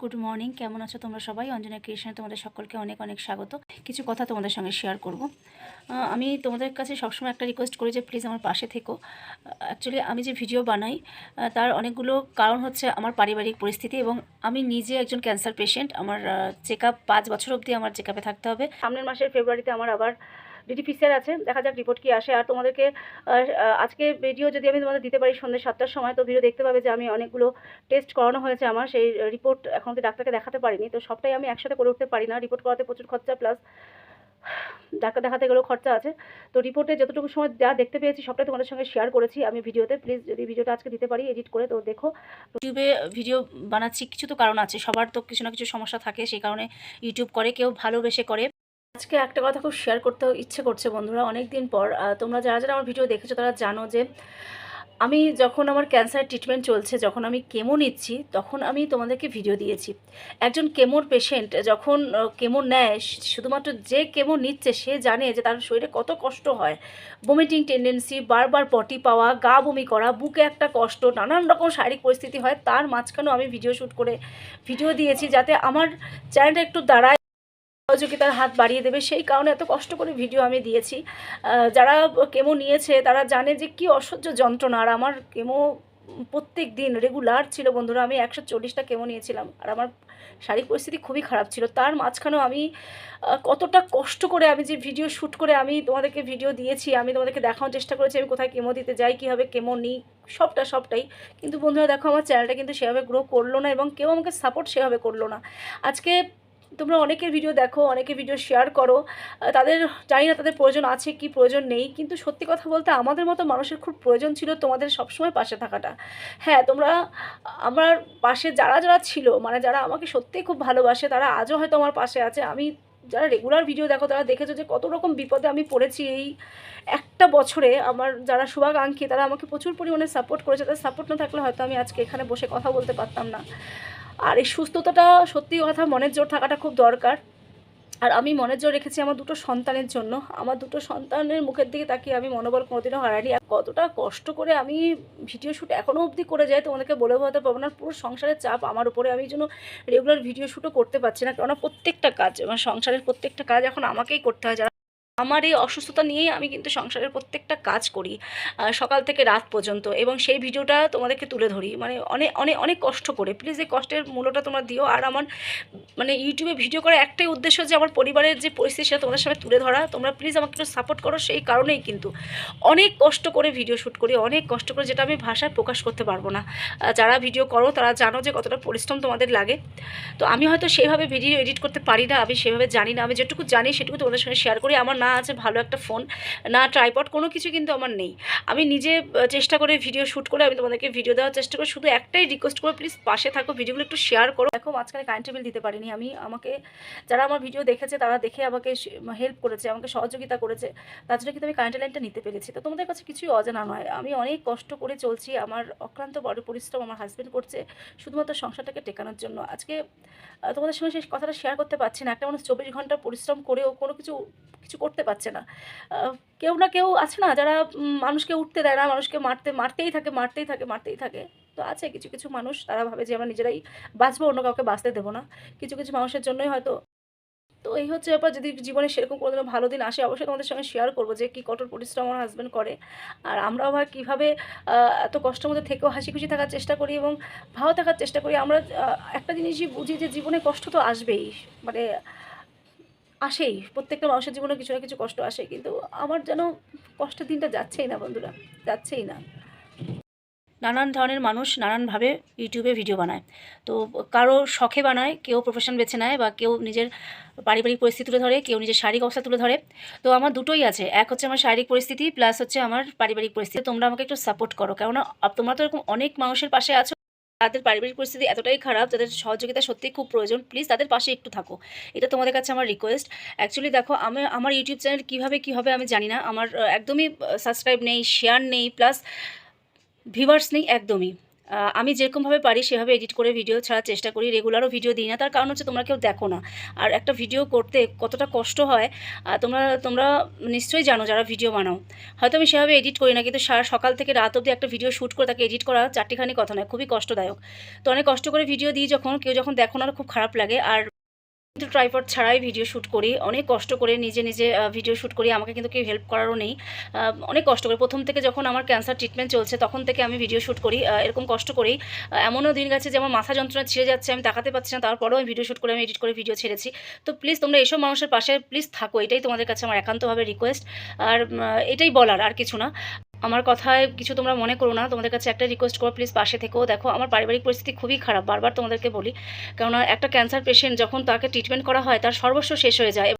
Good morning কেমন আছো তোমরা সবাই? অঞ্জনা ক্রিয়েশনে তোমাদের সকলকে অনেক অনেক স্বাগত। কিছু কথা তোমাদের সঙ্গে শেয়ার করব। আমি তোমাদের কাছে সবসময় একটা রিকোয়েস্ট করি যে প্লিজ আমার পাশে থেকো। অ্যাকচুয়ালি আমি যে ভিডিও বানাই তার অনেকগুলো কারণ হচ্ছে আমার পারিবারিক পরিস্থিতি এবং আমি নিজে একজন ক্যান্সার পেশেন্ট আমার চেক আপ পাঁচ বছর অবধি আমার চেক থাকতে হবে। সামনের মাসের ফেব্রুয়ারিতে আমার আবার ডিডিপিসিআর আছে, দেখা যাক রিপোর্ট কি আসে। আর তোমাদেরকে আজকে ভিডিও যদি আমি তোমাদের দিতে পারি সন্ধ্যে সাতটার সময়, তো ভিডিও দেখতে পাবে যে আমি অনেকগুলো টেস্ট করানো হয়েছে আমার। সেই রিপোর্ট এখন তো ডাক্তারকে দেখাতে পারিনি। তো সবটাই আমি একসাথে করে উঠতে পারি না। রিপোর্ট করাতে প্রচুর খরচা প্লাস ডাক্তার দেখাতে গেলেও খরচা আছে। তো রিপোর্টে যতটুকু সময় যা দেখতে পেয়েছি, সবটাই তোমাদের সঙ্গে শেয়ার করেছি আমি ভিডিওতে প্লিজ যদি ভিডিওটা আজকে দিতে পারি এডিট করে তো দেখো। ইউটিউবে ভিডিও বানাচ্ছি, কিছু তো কারণ আছে। সবার তো কিছু না কিছু সমস্যা থাকে, সেই কারণে ইউটিউব করে, কেউ ভালোবেসে করে। আজকে একটা কথা খুব শেয়ার করতে ইচ্ছে করছে বন্ধুরা। অনেক দিন পর তোমরা যারা যারা আমার ভিডিও দেখেছ, তারা জানো যে আমি যখন আমার ক্যান্সার ট্রিটমেন্ট চলছে, যখন আমি কেমো নিচ্ছি, তখন আমি তোমাদেরকে ভিডিও দিয়েছি। একজন কেমোর পেশেন্ট যখন কেমো নেয় শুধুমাত্র যে কেমো নিচ্ছে, সে জানে যে তার শরীরে কত কষ্ট হয়। বমিটিং টেন্ডেন্সি বারবার পটি পাওয়া, গা বমি করা, বুকে একটা কষ্ট, নানান রকম শারীরিক পরিস্থিতি হয়, তার মাঝখানেও আমি ভিডিও শ্যুট করে ভিডিও দিয়েছি যাতে আমার চ্যানেলটা একটু দাঁড়ায়। সহযোগিতার হাত বাড়িয়ে দেবে, সেই কারণে এত কষ্ট করে ভিডিও আমি দিয়েছি। যারা কেমো নিয়েছে, তারা জানে যে কি অসহ্য যন্ত্রণা। আর আমার কেমো প্রত্যেক দিন রেগুলার ছিল বন্ধুরা, আমি একশো চল্লিশটা কেমো নিয়েছিলাম। আর আমার শারীরিক পরিস্থিতি খুবই খারাপ ছিল। তার মাঝখানেও আমি কতটা কষ্ট করে আমি যে ভিডিও শ্যুট করে আমি তোমাদেরকে ভিডিও দিয়েছি, আমি তোমাদেরকে দেখানোর চেষ্টা করেছি, আমি কোথায় কেমো দিতে যাই, কীভাবে কেমো নিই, সবটা, সবটাই। কিন্তু বন্ধুরা, দেখো আমার চ্যানেলটা কিন্তু সেভাবে গ্রো করল না এবং কেউ আমাকে সাপোর্ট সেভাবে করল না। আজকে তোমরা অনেকের ভিডিও দেখো, অনেকের ভিডিও শেয়ার করো। তাদের, জানি না তাদের প্রয়োজন আছে কি প্রয়োজন নেই, কিন্তু সত্যি কথা বলতে আমাদের মতো মানুষের খুব প্রয়োজন ছিল তোমাদের সবসময় পাশে থাকাটা। হ্যাঁ তোমরা, আমার পাশে যারা যারা ছিল মানে যারা আমাকে সত্যিই খুব ভালোবাসে, তারা আজও হয়তো আমার পাশে আছে। আমি, যারা রেগুলার ভিডিও দেখো, তারা দেখেছ যে কত রকম বিপদে আমি পড়েছি এই একটা বছরে। আমার যারা শুভাকাঙ্ক্ষী, তারা আমাকে প্রচুর পরিমাণে সাপোর্ট করেছে। তাদের সাপোর্ট না থাকলে হয়তো আমি আজকে এখানে বসে কথা বলতে পারতাম না। আর এই সুস্থতাটা সত্যি কথা মনের জোর থাকাটা খুব দরকার। আর আমি মনের জোর রেখেছি আমার দুটো সন্তানের জন্য। আমার দুটো সন্তানের মুখের দিকে তাকিয়ে আমি মনোবল কোনোদিনও হারাইনি। কতটা কষ্ট করে আমি ভিডিও শ্যুট এখনও অবধি করে যাই, তোমাদেরকে বলে বোঝাতে পারব না। পুরো সংসারের চাপ আমার উপরে আমি জন্য রেগুলার ভিডিও শ্যুটও করতে পারছি না। কেননা প্রত্যেকটা কাজ, আমার সংসারের প্রত্যেকটা কাজ এখন আমাকেই করতে হয়। যারা আমার এই অসুস্থতা নিয়েই আমি কিন্তু সংসারের প্রত্যেকটা কাজ করি সকাল থেকে রাত পর্যন্ত এবং সেই ভিডিওটা তোমাদেরকে তুলে ধরি। মানে অনেক অনেক অনেক কষ্ট করে। প্লিজ এই কষ্টের মূল্যটা তোমরা দিও। আর আমার মানে ইউটিউবে ভিডিও করার একটাই উদ্দেশ্য যে আমার পরিবারের যে পরিস্থিতি সেটা তোমাদের সামনে তুলে ধরা। তোমরা প্লিজ আমাকে একটু সাপোর্ট করো। সেই কারণেই কিন্তু অনেক কষ্ট করে ভিডিও শ্যুট করি। অনেক কষ্ট করে যেটা আমি ভাষায় প্রকাশ করতে পারব না। যারা ভিডিও করো, তারা জানো যে কতটা পরিশ্রম তোমাদের লাগে। তো আমি হয়তো সেইভাবে ভিডিও এডিট করতে পারি না, আমি সেভাবে জানি না। আমি যেটুকু জানি সেটুকু তোমাদের সঙ্গে শেয়ার করি। আমার না আছে, ভালো একটা ফোন, না ট্রাইপড কোনো কিছু কিন্তু আমার নেই। আমি নিজে চেষ্টা করে ভিডিও শ্যুট করে আমি তোমাদেরকে ভিডিও দেওয়ার চেষ্টা করি, শুধু একটাই রিকোয়েস্ট করো প্লিজ পাশে থাকো ভিডিওগুলো একটু শেয়ার করো। দেখো, মাঝখানে কারেন্ট বিল দিতে পারিনি, আমি, আমাকে যারা আমার ভিডিও দেখেছে, তারা দেখে আমাকে হেল্প করেছে, আমাকে সহযোগিতা করেছে, তার জন্য কিন্তু আমি কারেন্ট লাইনটা নিতে পেরেছি। তো তোমাদের কাছে কিছুই অজানা নয়, আমি অনেক কষ্ট করে চলছি, আমার অক্লান্ত বড় পরিশ্রম আমার হাজব্যান্ড করছে, শুধুমাত্র সংসারটাকে টেকানোর জন্য। আজকে তোমাদের সঙ্গে সেই কথাটা শেয়ার করতে পারছি না, একটা মানুষ চব্বিশ ঘণ্টা পরিশ্রম করেও কোনো কিছু কিছু করতে পারছে না। কেউ না কেউ আছে না যারা মানুষকে উঠতে দেয় না, মানুষকে মারতে, মারতেই থাকে মারতেই থাকে মারতেই থাকে। তো আছে কিছু কিছু মানুষ তারা ভাবে যে আমরা নিজেরাই বাঁচবো, অন্য কাউকে বাঁচতে দেবো না। কিছু কিছু মানুষের জন্যই হয়তো। তো এই হচ্ছে ব্যাপার, যদি জীবনে সেরকম কোনোদিনও ভালো দিন আসে, অবশ্যই তোমাদের সঙ্গে শেয়ার করব যে কী কঠোর পরিশ্রম আমার হাজব্যান্ড করে। আর আমরাও ভাই কীভাবে এত কষ্টের মধ্যে থেকেও হাসি খুশি থাকার চেষ্টা করি এবং ভালো থাকার চেষ্টা করি। আমরা একটা জিনিসই বুঝি যে জীবনে কষ্ট তো আসবেই। মানে আসেই, প্রত্যেকটা মানুষের জীবনে কিছু না কিছু কষ্ট আসে, কিন্তু আমার যেন কষ্টের দিনটা যাচ্ছেই না বন্ধুরা, যাচ্ছেই না। নানান ধরনের মানুষ নানানভাবে ইউটিউবে ভিডিও বানায়। তো কারও শখে বানায়, কেউ প্রফেশন বেছে নেয় বা কেউ নিজের পারিবারিক পরিস্থিতি তুলে ধরে, কেউ নিজের শারীরিক অবস্থা তুলে ধরে। তো আমার দুটোই আছে, এক হচ্ছে আমার শারীরিক পরিস্থিতি প্লাস হচ্ছে আমার পারিবারিক পরিস্থিতি। তোমরা আমাকে একটু সাপোর্ট করো, কেননা তোমরা তো এরকম অনেক মানুষের পাশে আছো তাদের পারিবারিক পরিস্থিতি এতটাই খারাপ, যাদের সহযোগিতা সত্যিই খুব প্রয়োজন প্লিজ তাদের পাশে একটু থাকো। এটা তোমাদের কাছে আমার রিকোয়েস্ট অ্যাকচুয়ালি দেখো, আমি, আমার ইউটিউব চ্যানেল কীভাবে কী হবে আমি জানি না, আমার একদমই সাবস্ক্রাইব নেই শেয়ার নেই প্লাস ভিউয়ার্স নেই, একদমই। আমি যেরকমভাবে পারি সেভাবে এডিট করে ভিডিও ছাড়ার চেষ্টা করি। রেগুলারও ভিডিও দিই না, তার কারণ হচ্ছে তোমরা কেউ দেখো না। আর একটা ভিডিও করতে কতটা কষ্ট হয় তোমরা তোমরা নিশ্চয়ই জানো যারা ভিডিও বানাও। হয়তো আমি সেভাবে এডিট করি না, কিন্তু সারা সকাল থেকে রাত অবধি একটা ভিডিও শ্যুট করে তাকে এডিট করা চারটিখানি কথা নয়, খুবই কষ্টদায়ক। তো অনেক কষ্ট করে ভিডিও দিই যখন, কেউ যখন দেখো না খুব খারাপ লাগে। আর কিন্তু ট্রাইপড ছাড়াই ভিডিও শ্যুট করি। অনেক কষ্ট করে নিজে নিজে ভিডিও শ্যুট করি। আমাকে কিন্তু কেউ হেল্প করারও নেই। অনেক কষ্ট করে। প্রথম থেকে যখন আমার ক্যান্সার ট্রিটমেন্ট চলছে, তখন থেকে আমি ভিডিও শ্যুট করি। এরকম কষ্ট করেই এমনও দিন গেছে যে আমার মাথা যন্ত্রণা ছিঁড়ে যাচ্ছে, আমি তাকাতে পারছি না। তারপরেও আমি ভিডিও শ্যুট করে, আমি এডিট করে ভিডিও ছেড়েছি। তো প্লিজ তোমরা এসব মানুষের পাশে প্লিজ থাকো। এটাই তোমাদের কাছে আমার একান্তভাবে রিকোয়েস্ট আর এটাই বলার, আর কিছু না। আমার কথায় কিছু তোমরা মনে করো না। তোমাদের কাছে একটা রিকোয়েস্ট করো প্লিজ পাশে থেকেও দেখো, আমার পারিবারিক পরিস্থিতি খুবই খারাপ, বারবার তোমাদেরকে বলি। কেননা একটা ক্যান্সার পেশেন্ট যখন তাকে ট্রিটমেন্ট করা হয়, তার সর্বস্ব শেষ হয়ে যায়।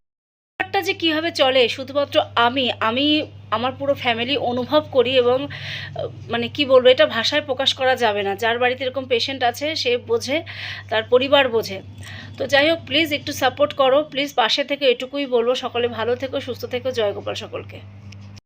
ব্যাপারটা যে কীভাবে চলে, শুধুমাত্র আমি আমি আমার পুরো ফ্যামিলি অনুভব করি এবং মানে কি বলব, এটা ভাষায় প্রকাশ করা যাবে না। যার বাড়িতে এরকম পেশেন্ট আছে, সে বোঝে, তার পরিবার বোঝে। তো যাই হোক প্লিজ একটু সাপোর্ট করো। প্লিজ পাশে থেকে, এটুকুই বলব। সকলে ভালো থেকো, সুস্থ থেকো। জয় গোপাল সকলকে।